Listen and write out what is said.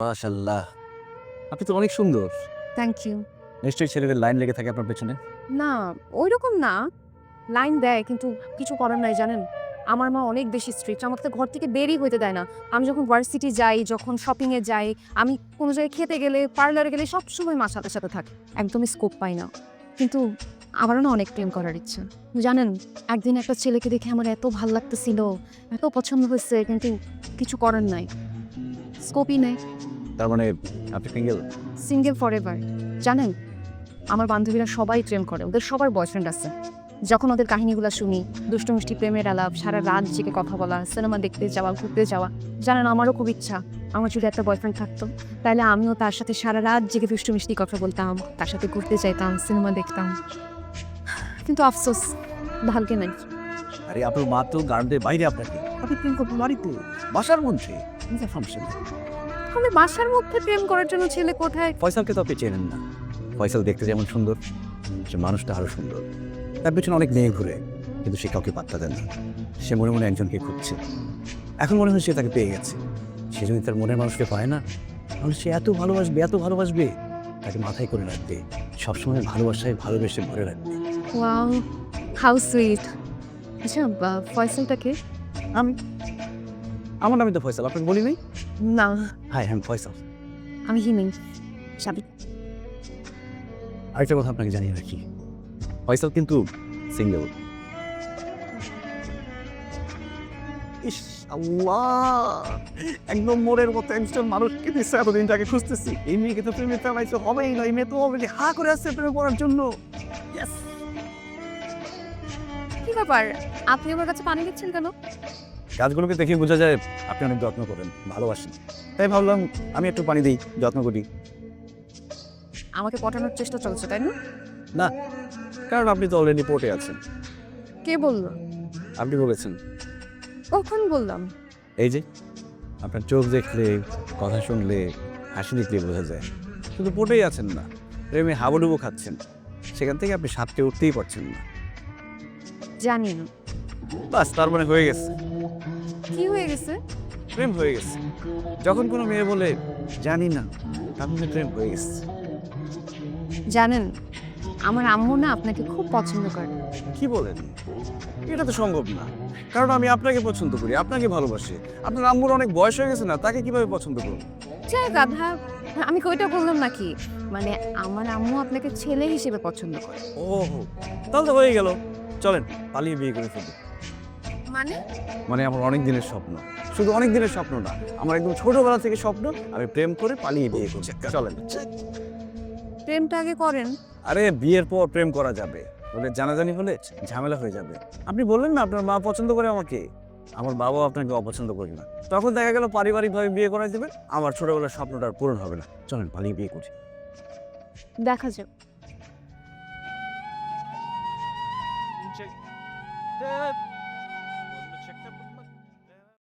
মাশাল্লাহ আপনি তো অনেক সুন্দর। থ্যাংক ইউ নিশ্চয়ই ছেলেদের লাইন লেগে থাকে আপনার পেছনে। না ওই রকম না। লাইন দেয় কিন্তু কিছু করার নাই জানেন? আমার মা অনেক বেশি স্ট্রিক্ট আমাকে তো ঘর থেকে বেরই হইতে দেয় না। আমি যখন ভার্সিটি যাই যখন শপিংয়ে যাই আমি কোনো জায়গায় খেতে গেলে পার্লারে গেলে সব সময় মার সাথে সাথে থাকে। একদমই স্কোপ পাই না। কিন্তু আমারও না অনেক প্রেম করার ইচ্ছা। জানেন একদিন একটা ছেলেকে দেখে আমার এত ভালো লাগতেছিল এত পছন্দ হয়েছে কিন্তু কিছু করার নাই। স্কোপই নেই। তার মানে আপনি সিঙ্গেল সিঙ্গেল ফর এভার জানেন আমার বান্ধবীরা সবাই প্রেম করে ওদের সবার বয়ফ্রেন্ড আছে। যখন ওদের কাহিনীগুলো শুনি দুষ্টু মিষ্টি প্রেমের আলাপ সারা রাত জেগে কথা বলা সিনেমা দেখতে যাওয়া ঘুরতে যাওয়া জানেন আমারও খুব ইচ্ছা আমার যদি একটা বয়ফ্রেন্ড থাকতো তাহলে আমিও তার সাথে সারা রাত জেগে দুষ্টু মিষ্টি কথা বলতাম তার সাথে ঘুরতে যাইতাম সিনেমা দেখতাম। কিন্তু আফসোস ভাগ্যে নাই। আরে আপনার মা তো গার্ডের বাইরে আপনাকে। আপনি প্রেম বাড়িতে বাসার মধ্যে ফাংশন আমি বাসার মধ্যে প্রেম করার জন্য ছেলে কোথায়? ফয়সালকে তো আপনি চেনেন না। ফয়সাল দেখতে যেমন সুন্দর সে মানুষটা আরও সুন্দর। তার পেছনে অনেক মেয়ে ঘুরে কিন্তু সে কাউকে পাত্তা দেন না। সে মনে মনে একজনকে খুঁজছে। এখন মনে হয় সে তাকে পেয়ে গেছে। সে যদি তার মনের মানুষকে পায় না তাহলে সে এত ভালোবাসবে এত ভালোবাসবে। তাকে মাথায় করে রাখবে। সবসময় ভালোবাসায় ভালোবেসে ভরে রাখবে। Wow how sweet. আচ্ছা বা- ফয়সালটাকে আমি আমার নামে তো ফয়সাল আপনাকে বলি নাই? না। হাই হ্যাঁ ফয়সাল। আমি হিমিং সাবিক আরেকটা কথা আপনাকে জানিয়ে রাখি। ফয়সাল কিন্তু সিঙ্গেল ইস আল্লাহ একদম মোড়ের মতো একজন মানুষকে দিচ্ছে এতদিন তাকে খুঁজতেছি। এই মেয়েকে তো প্রেমে ফেলাইছে হবেই না এই মেয়ে তো অলরেডি হা করে আসছে প্রেমে পড়ার জন্য। কি ব্যাপার? আপনি আমার কাছে পানি দিচ্ছেন কেন? গাছগুলোকে দেখে বোঝা যায় আপনি অনেক যত্ন করেন ভালোবাসেন। তাই ভাবলাম আমি একটু পানি দিই যত্ন করি। আমাকে পটানোর চেষ্টা চলছে তাই না? না কারণ আপনি তো অলরেডি পোর্টে আছেন। কে বলল? আপনি বলেছেন। কখন বললাম? এই যে আপনার চোখ দেখলে কথা শুনলে হাসি দেখলে বোঝা যায়। শুধু পটেই আছেন না প্রেমে হাবুডুবু খাচ্ছেন। সেখান থেকে আপনি সাতটে উঠতেই পারছেন না। জানি না। বাস তার মানে হয়ে গেছে। কি হয়ে গেছে? প্রেম হয়ে গেছে। যখন কোনো মেয়ে বলে জানি না তার প্রেম হয়ে গেছে। জানেন আমার আম্মু না আপনাকে খুব পছন্দ করে। কি বলেন? এটা তো সম্ভব না। কারণ আমি আপনাকে পছন্দ করি আপনাকে ভালোবাসি। আপনার আম্মুর অনেক বয়স হয়ে গেছে না তাকে কীভাবে পছন্দ করব? যাই গাধা আমি কইটা বললাম নাকি? মানে আমার আম্মু আপনাকে ছেলে হিসেবে পছন্দ করে। ও তাহলে তো হয়ে গেল। চলেন পালিয়ে বিয়ে করে ফেলি। মানে? মানে আমার অনেক দিনের স্বপ্ন। শুধু অনেক দিনের স্বপ্ন না আমার একদম ছোটবেলা থেকে স্বপ্ন আমি প্রেম করে পালিয়ে বিয়ে করছি। চলেন। প্রেমটা আগে করেন। আরে বিয়ের পর প্রেম করা যাবে। বলে জানাজানি হলে ঝামেলা হয়ে যাবে। আপনি বললেন না আপনার মা পছন্দ করে আমাকে। আমার বাবাও আপনাকে অপছন্দ করি না। তখন দেখা গেল পারিবারিকভাবে বিয়ে করাই দেবেন আমার ছোটবেলার স্বপ্নটা আর পূরণ হবে না। চলেন পালিয়ে বিয়ে করি দেখা যাক। Check.